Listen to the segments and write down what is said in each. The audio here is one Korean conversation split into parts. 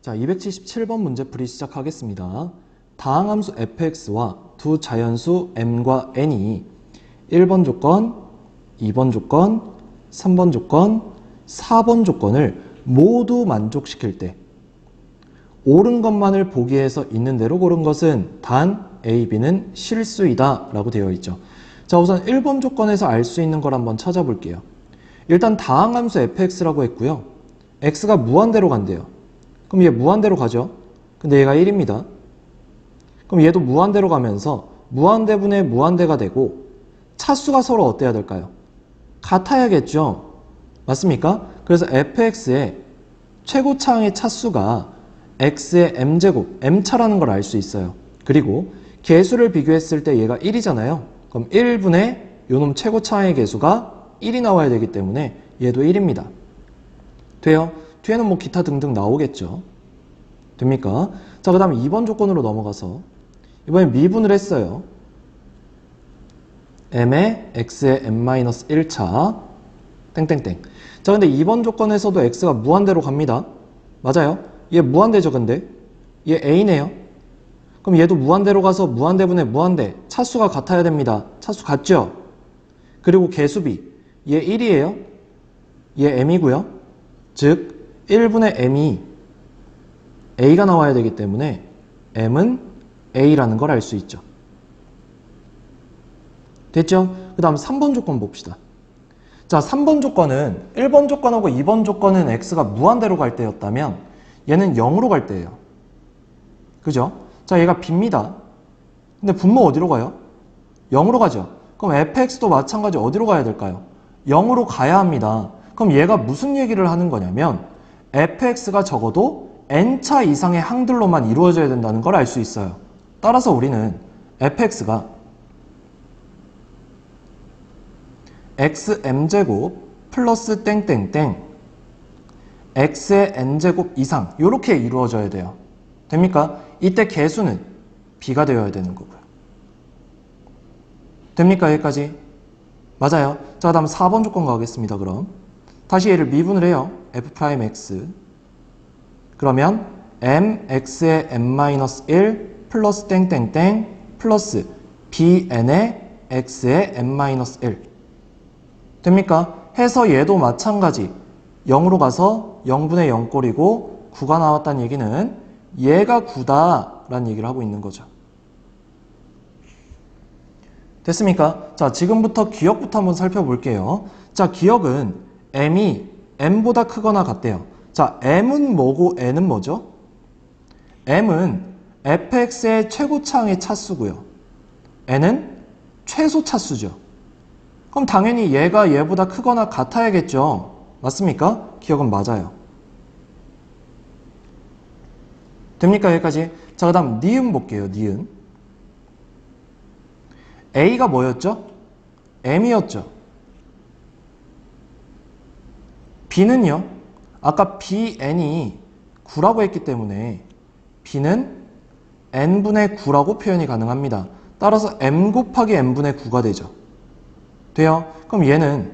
자, 277번 문제 풀이 시작하겠습니다. 다항함수 fx와 두 자연수 m과 n이 1번 조건, 2번 조건, 3번 조건, 4번 조건을 모두 만족시킬 때 옳은 것만을 보기에서 있는 대로 고른 것은 단 A, B는 실수이다 라고 되어 있죠. 자, 우선 1번 조건에서 알 수 있는 걸 한번 찾아볼게요. 일단 다항함수 fx라고 했고요. x가 무한대로 간대요. 그럼 얘 무한대로 가죠. 근데 얘가 1입니다. 그럼 얘도 무한대로 가면서 무한대분의 무한대가 되고 차수가 서로 어때야 될까요? 같아야겠죠. 맞습니까? 그래서 fx의 최고차항의 차수가 x의 m제곱, m차라는 걸 알 수 있어요. 그리고 개수를 비교했을 때 얘가 1이잖아요. 그럼 1분의 요놈 최고차항의 개수가 1이 나와야 되기 때문에 얘도 1입니다. 돼요? 뒤에는 뭐 기타 등등 나오겠죠. 됩니까? 자, 그 다음 2번 조건으로 넘어가서 이번엔 미분을 했어요. m의 x의 m-1차 땡땡땡. 자, 근데 2번 조건에서도 x가 무한대로 갑니다. 맞아요? 얘 무한대죠, 근데? 얘 a네요. 그럼 얘도 무한대로 가서 무한대분의 무한대 차수가 같아야 됩니다. 차수 같죠? 그리고 개수비 얘 1이에요. 얘 m이고요. 즉 1분의 m이 a가 나와야 되기 때문에 m은 a라는 걸 알 수 있죠. 됐죠? 그 다음 3번 조건 봅시다. 자, 3번 조건은 1번 조건하고 2번 조건은 x가 무한대로 갈 때였다면 얘는 0으로 갈 때예요. 그죠? 자, 얘가 b입니다. 근데 분모 어디로 가요? 0으로 가죠. 그럼 fx도 마찬가지 어디로 가야 될까요? 0으로 가야 합니다. 그럼 얘가 무슨 얘기를 하는 거냐면 fx가 적어도 n차 이상의 항들로만 이루어져야 된다는 걸 알 수 있어요. 따라서 우리는 fx가 xm제곱 플러스 땡땡땡 x의 n제곱 이상 이렇게 이루어져야 돼요. 됩니까? 이때 개수는 b가 되어야 되는 거고요. 됩니까? 여기까지? 맞아요. 자, 다음 4번 조건 가겠습니다. 그럼 다시 얘를 미분을 해요. f'x 그러면 mx의 m-1 플러스 땡땡땡 플러스 bn의 x의 m-1 됩니까? 해서 얘도 마찬가지 0으로 가서 0분의 0꼴이고 9가 나왔다는 얘기는 얘가 9다 라는 얘기를 하고 있는 거죠. 됐습니까? 자, 지금부터 기억부터 한번 살펴볼게요. 자, 기억은 m이 m보다 크거나 같대요. 자, m은 뭐고 n은 뭐죠? m은 fx의 최고차항의 차수고요. n은 최소 차수죠. 그럼 당연히 얘가 얘보다 크거나 같아야겠죠. 맞습니까? 기억은 맞아요. 됩니까? 여기까지? 자, 그 다음 니은 볼게요. 니은. A가 뭐였죠? M이었죠. B는요? 아까 BN이 9라고 했기 때문에 B는 N분의 9라고 표현이 가능합니다. 따라서 M 곱하기 N분의 9가 되죠. 돼요? 그럼 얘는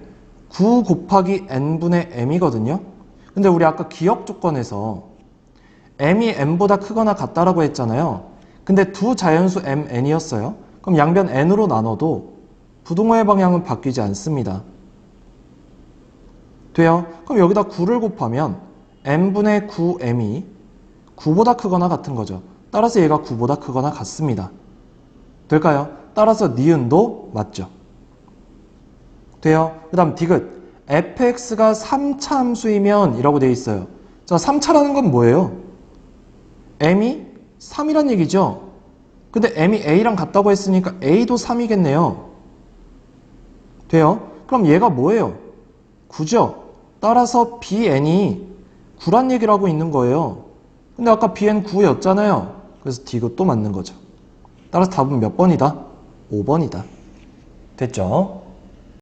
9 곱하기 N분의 M이거든요. 근데 우리 아까 기억 조건에서 M이 M보다 크거나 같다라고 했잖아요. 근데 두 자연수 M, N이었어요. 그럼 양변 N으로 나눠도 부동호의 방향은 바뀌지 않습니다. 돼요? 그럼 여기다 9를 곱하면 M분의 9M이 9보다 크거나 같은 거죠. 따라서 얘가 9보다 크거나 같습니다. 될까요? 따라서 니은도 맞죠. 돼요? 그 다음 디귿 fx가 3차 함수이면 이라고 되어 있어요. 자, 3차라는 건 뭐예요? m이 3이란 얘기죠. 근데 m이 a랑 같다고 했으니까 a도 3이겠네요. 돼요? 그럼 얘가 뭐예요? 9죠. 따라서 bn이 9란 얘기를 하고 있는 거예요. 근데 아까 bn 9였잖아요. 그래서 디귿도 맞는 거죠. 따라서 답은 몇 번이다? 5번이다. 됐죠?